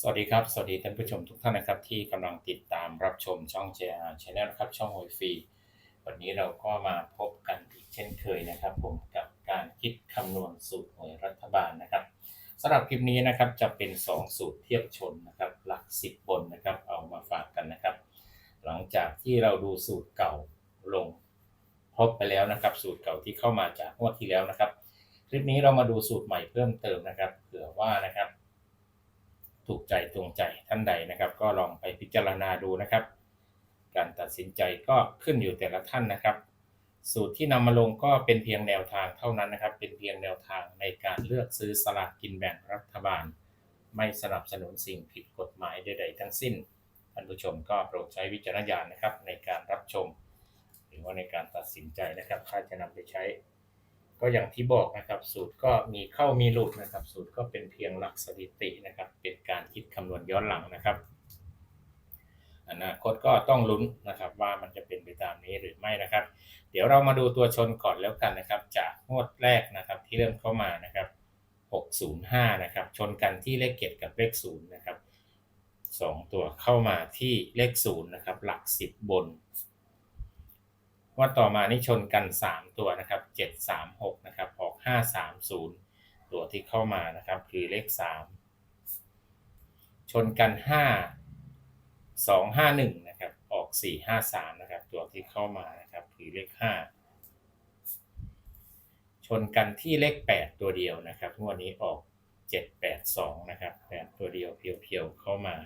สวัสดีครับ สวัสดีท่านผู้ชมทุกท่านนะครับ ที่กำลังติดตามรับชมช่อง JR Channel นะครับ ช่องหวยฟรีวันนี้เราก็มาพบกันอีกเช่นเคยนะครับ ผมกับการคิดคำนวณสูตรหวยรัฐบาลนะครับสำหรับคลิปนี้นะครับจะเป็น 2 สูตรเทียบชนนะครับ หลัก 10 บนนะครับ เอามาฝากกันนะครับ หลังจากที่เราดูสูตรเก่าลงพบไปแล้วนะครับ สูตรเก่าที่เข้ามาจากงวดที่แล้วนะครับ คลิปนี้เรามาดูสูตรใหม่เพิ่มเติมนะครับเผื่อว่านะครับ ถูกใจตรงใจท่านใดนะครับ ก็ลองไปพิจารณาดูนะครับ การตัดสินใจก็ขึ้นอยู่แต่ละท่านนะครับ สูตรที่นำมาลงก็เป็นเพียงแนวทางเท่านั้นนะครับ เป็นเพียงแนวทางในการเลือกซื้อสลากกินแบ่งรัฐบาล ไม่สนับสนุนสิ่งผิดกฎหมายใดๆทั้งสิ้นท่านผู้ชมก็โปรดใช้วิจารณญาณนะครับในการรับชม หรือว่าในการตัดสินใจนะครับถ้าจะนำไปใช้ ก็อย่างที่บอกนะครับ สูตรก็มีเข้ามีหลุดนะครับ สูตรก็เป็นเพียงหลักสถิตินะครับ เป็นการคิดคำนวณย้อนหลังนะครับอนาคตก็ต้องลุ้นนะครับว่ามันจะเป็นไปตามนี้หรือไม่นะครับ เดี๋ยวเรามาดูตัวชนก่อนแล้วกันนะครับ จากงวดแรกนะครับที่เริ่มเข้ามานะครับ 605 นะครับ ชนกันที่เลขเจ็ดกับเลขศูนย์นะครับสองตัวเข้ามาที่เลขศูนย์นะครับหลักสิบบน ว่าต่อมานี่ชนกัน 3 ตัวนะครับ 736 นะครับ ออก 530 ตัวที่เข้ามานะครับ คือเลข 3 ชนกัน 5 251 นะครับ ออก 453 นะครับ ตัวที่เข้ามานะครับ คือเลข 5 ชนกันที่เลข 8 ตัวเดียวนะครับงวดนี้ออก 782 นะครับ 8 ตัวเดียวเพียวๆเข้ามา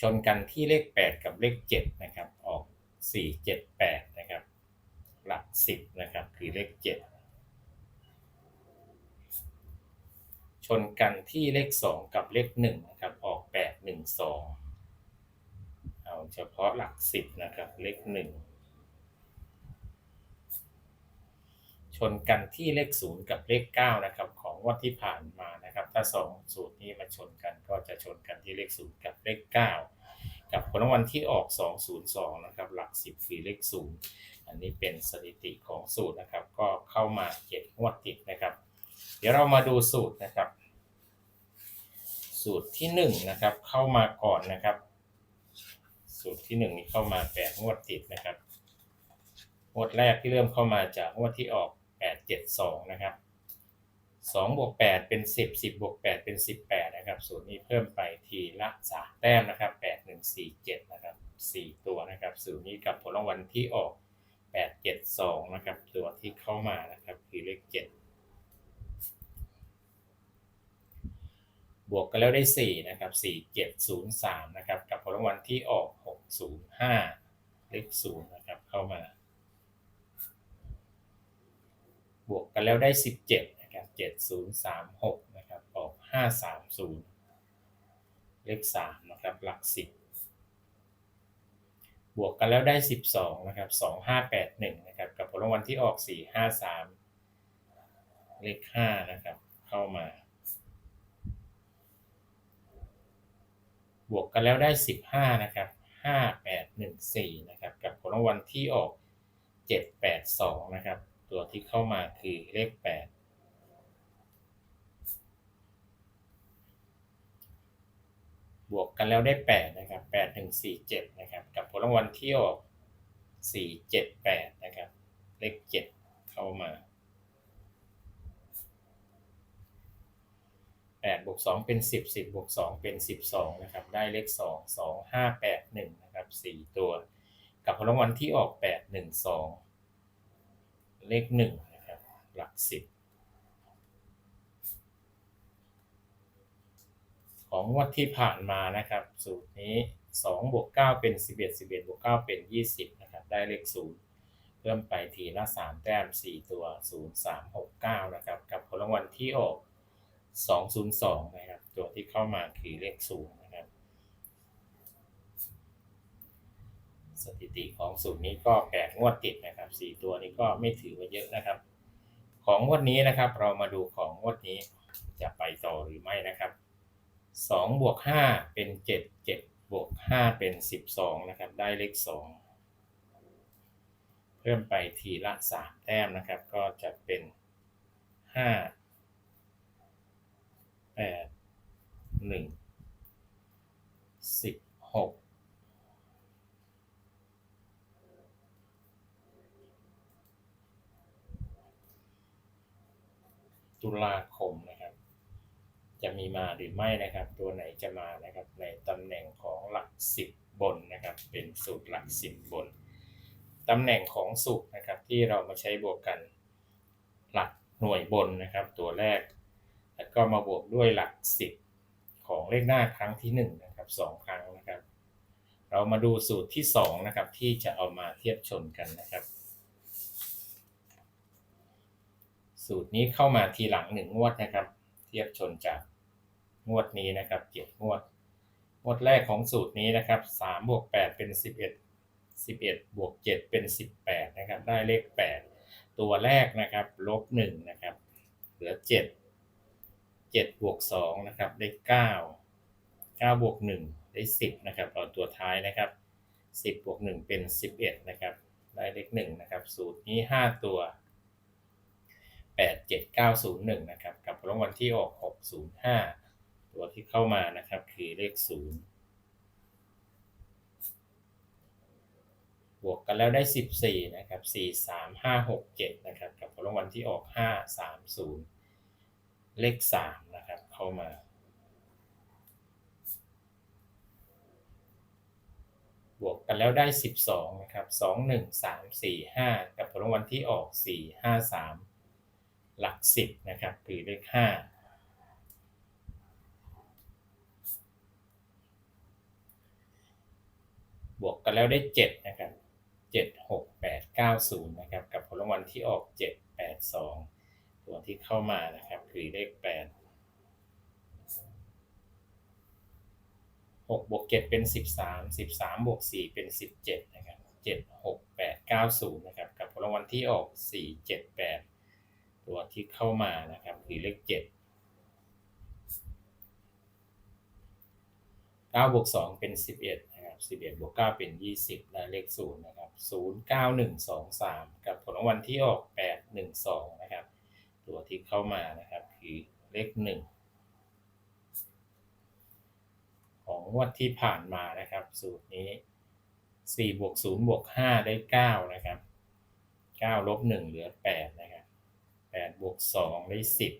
ชนกันที่เลข 8 กับเลข7นะครับออก 4 7 8นะครับหลัก 10นะครับคือเลข 7 ชนกันที่เลข 2 กับเลข1นะครับออก 8 1 2 เอาเฉพาะหลัก 10นะครับเลข 1 ชนกันที่เลข 0 กับเลข9นะครับ วันที่ผ่านมานะครับ ถ้า 2 สูตรนี้มาชนกันก็จะชนกันที่เลข0กับเลข 9 กับผลรางวัลที่ออก 202 นะครับ หลัก 10คือเลข0อันนี้เป็นสถิติของสูตรนะครับ ก็เข้ามาเจ็ดงวดติดนะครับ เดี๋ยวเรามาดูสูตรนะครับ สูตรที่1นะครับเข้ามาก่อนนะครับ สูตรที่1นี้เข้ามา8งวดติดนะครับงวดแรกที่เริ่มเข้ามาจากงวดที่ออก 872 นะครับ 2บวก8เป็น10 10บวก8เป็น18นะครับสูตรนี้เพิ่มไปทีละ3แต้มนะครับ8147นะครับ4ตัวนะครับสูตรนี้กับผลรางวัลที่ออก872นะครับตัวที่เข้ามานะครับคือเลข7บวกกันแล้วได้4นะครับ4703นะครับกับผลรางวัลที่ออก 605 เลข0นะครับเข้ามา บวกกันแล้วได้ 17 7036 นะครับ ออก 530 เลข 3 นะครับ หลัก 10 บวกกันแล้วได้ 12 นะครับ 2581 นะครับ กับผลรางวัลที่ออก 453 เลข 5 นะครับ เข้ามาบวกกันแล้วได้ 15 นะครับ 5814 นะครับ กับผลรางวัลที่ออก 782 นะครับ ตัวที่เข้ามาคือเลข 8 บวกกันแล้วได้ 8 นะครับ8147 นะครับ กับผลรางวัลที่ออก478 นะครับ เลข 7 เข้ามา8บวก2เป็น 10 10บวก2เป็น 12 นะครับ ได้เลข 2 2 5 8 1 นะครับ 4 ตัว กับผลรางวัลที่ออก 8 1 2 เลข 1 นะครับ หลัก 10 ของงวดที่ผ่านมานะครับ สูตรนี้2บวก9เป็น 11 11บวก9เป็น 20นะครับได้เลข0เพิ่มไปทีละ 3 แต้ม 4 ตัว 0 3 6 9นะครับกับผลรางวัลที่ออก 202นะครับตัวที่เข้ามาคือเลข0นะครับสถิติของสูตรนี้ก็แปดงวดติดนะครับ 4 ตัวนี้ก็ไม่ถือว่าเยอะนะครับ ของงวดนี้นะครับเรามาดูของงวดนี้จะไปต่อหรือไม่นะครับ 2บวก5เป็น 7 7บวก5เป็น 12 นะครับ ได้เลข 2 เพิ่มไปทีละ 3 แต้มนะครับ ก็จะเป็น5แปดหนึ่งสิบหกตุลาคมนะครับ จะมีมาหรือไม่นะครับ ตัวไหนจะมานะครับ ในตำแหน่งของหลักสิบบนนะครับ เป็นสูตรหลักสิบบนตำแหน่งของสูตรนะครับ ที่เรามาใช้บวกกันหลักหน่วยบนนะครับ ตัวแรก แล้วก็มาบวกด้วยหลักสิบของเลขหน้าครั้งที่หนึ่งนะครับสองครั้งนะครับ เรามาดูสูตรที่สองนะครับที่จะเอามาเทียบชนกันนะครับ สูตรนี้เข้ามาทีหลังหนึ่งงวดนะครับ เทียบชนจาก งวดนี้นะครับเจ็ดงวด งวดแรกของสูตรนี้นะครับสามบวกแปดเป็นสิบเอ็ดสิบเอ็ดบวกเจ็ดเป็นสิบแปดนะครับ ได้เลขแปดตัวแรกนะครับลบหนึ่งนะครับ เหลือเจ็ดเจ็ดบวกสองนะครับได้เก้าเก้าบวกหนึ่งได้สิบนะครับเอาตัวท้ายนะครับสิบบวกหนึ่งเป็นสิบเอ็ดนะครับ ได้เลขหนึ่งนะครับ สูตรนี้ห้าตัวแปดเจ็ดเก้าศูนย์หนึ่งนะครับ กับรางวัลที่ออกหกศูนย์ห้า ตัวที่เข้ามานะครับ คือเลขศูนย์บวกกันแล้วได้สิบสี่นะครับสี่สามห้าหกเจ็ดนะครับกับรางวัลที่ออกห้าสามศูนย์เลขสามนะครับ เข้ามา บวกกันแล้วได้ 12 นะครับ 2 1 3 4 5 กับผลรางวัลที่ออก 4 5 3 หลัก 10 นะครับ คือเลข 5 บวกกันแล้วได้ 7 นะครับ 7 6 8 9 0 นะครับ กับผลรางวัลที่ออก 7 8 2 ตัวที่เข้ามานะครับ คือเลข8หกบวกเจ็ดเป็นสิบสามสิบสามบวกสี่เป็นสิบเจ็ดนะครับเจ็ดหกแปดเก้าศูนย์นะครับ กับผลรางวัลที่ออกสี่เจ็ดแปดตัวที่เข้ามานะครับ คือเลขเจ็ดเก้าบวกสองเป็นสิ สิบเอ็ดบวกเก้าเป็นยี่สิบได้เลขศูนย์นะครับศูนย์เก้าหนึ่งสองสามกับผลรางวัลที่ออกแปดหนึ่งสองนะครับ ตัวที่เข้ามานะครับคือเลขหนึ่งของงวดที่ผ่านมานะครับ สูตรนี้4บวก0บวก5ได้ 9 นะครับ9ลบ1เหลือ 8 นะครับ8บวก2ได้ 10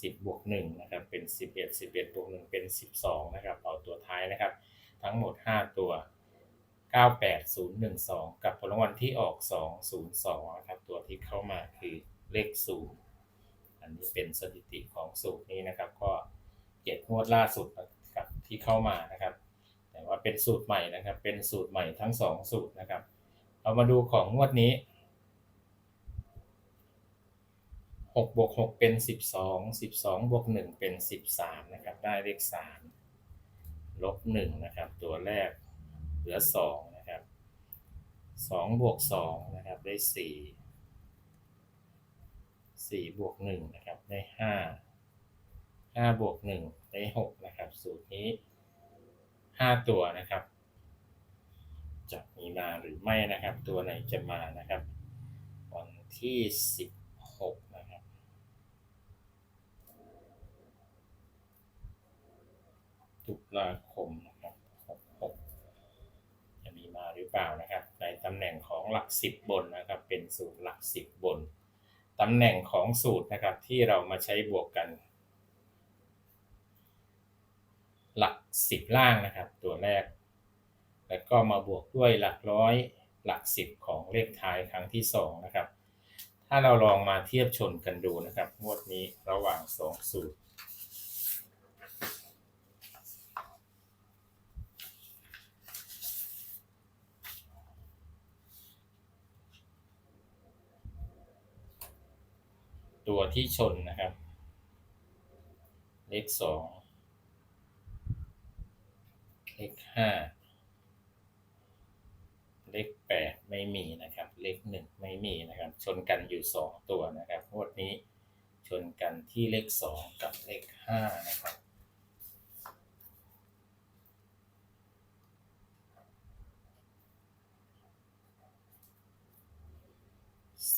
10บบวก1นะครับเป็น 11 11บเอ็ดบวก1เป็น 12 นะครับเอาตัวท้ายนะครับ ทั้งหมด 5 ตัว 98012 กับผลรางวัลที่ออก 202นะครับตัวที่เข้ามาคือเลข 0 อันนี้เป็นสถิติของสูตรนี้นะครับ ก็เจ็ดงวดล่าสุดนะครับที่เข้ามานะครับ แต่ว่าเป็นสูตรใหม่นะครับ เป็นสูตรใหม่ทั้งสองสูตรนะครับ เรามาดูของงวดนี้หกบวกหกเป็นสิบสองสิบสองบวกหนึ่งเป็นสิบสามนะครับ ได้เลขสาม ลบหนึ่งนะครับ ตัวแรกเหลือสองนะครับสองบวกสองนะครับได้สี่สี่บวกหนึ่งนะครับได้ห้าห้าบวกหนึ่งได้หกนะครับ สูตรนี้ห้าตัวนะครับจะมีมาหรือไม่นะครับ ตัวไหนจะมานะครับ วันที่สิบหกนะครับตุลาคมนะครับหกหกจะมีมาหรือ เปล่านะครับ ในตำแหน่งของหลักสิบบนนะครับ เป็นสูตรหลักสิบบน ตำแหน่งของสูตรนะครับที่เรามาใช้บวกกัน หลักสิบล่างนะครับ ตัวแรก แล้วก็มาบวกด้วยหลักร้อยหลักสิบของเลขท้ายครั้งที่สองนะครับ ถ้าเราลองมาเทียบชนกันดูนะครับ งวดนี้ระหว่างสองสูตร ตัวที่ชนนะครับ เลขสองเลขห้าเลขแปดไม่มีนะครับ เลขหนึ่งไม่มีนะครับ ชนกันอยู่สองตัวนะครับงวดนี้ชนกันที่เลขสองกับเลขห้านะครับ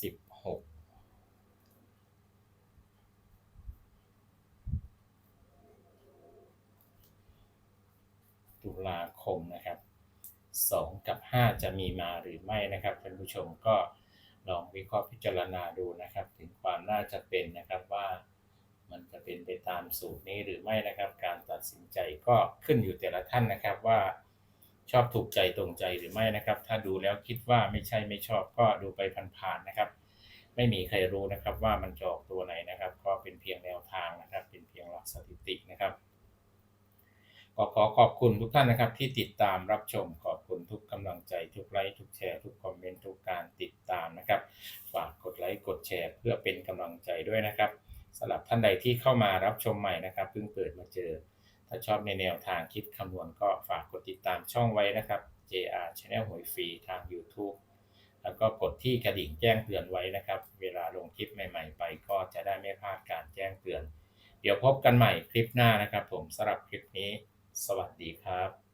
สิบหก ลาคมนะครับสองกับห้าจะมีมาหรือไม่นะครับท่านผู้ชมก็ลองวิเคราะห์พิจารณาดูนะครับ ถึงความน่าจะเป็นนะครับว่ามันจะเป็นไปตามสูตรนี้หรือไม่นะครับ การตัดสินใจก็ขึ้นอยู่แต่ละท่านนะครับว่าชอบถูกใจตรงใจหรือไม่นะครับ ถ้าดูแล้วคิดว่าไม่ใช่ไม่ชอบก็ดูไปผ่านๆนะครับ ไม่มีใครรู้นะครับว่ามันจะออกตัวไหนนะครับ ก็เป็นเพียงแนวทางนะครับ เป็นเพียงหลักสถิตินะครับ ก็ขอขอบคุณทุกท่านนะครับ ที่ติดตามรับชมขอบคุณทุกกำลังใจทุกไลค์ทุกแชร์ทุกคอมเมนต์ทุกการติดตามนะครับฝากกดไลค์กดแชร์ เพื่อเป็นกำลังใจด้วยนะครับสำหรับท่านใดที่เข้ามารับชมใหม่นะครับเพิ่งเปิดมาเจอ ถ้าชอบในแนวทางคิดคำนวณก็ฝากกดติดตามช่องไว้นะครับ JR Channel หวยฟรีทาง YouTube แล้วก็กดที่กระดิ่งแจ้งเตือนไว้นะครับ เวลาลงคลิปใหม่ ๆ ไปก็จะได้ไม่พลาดการแจ้งเตือน เดี๋ยวพบกันใหม่คลิปหน้านะครับ ผมสำหรับคลิปนี้ สวัสดีครับ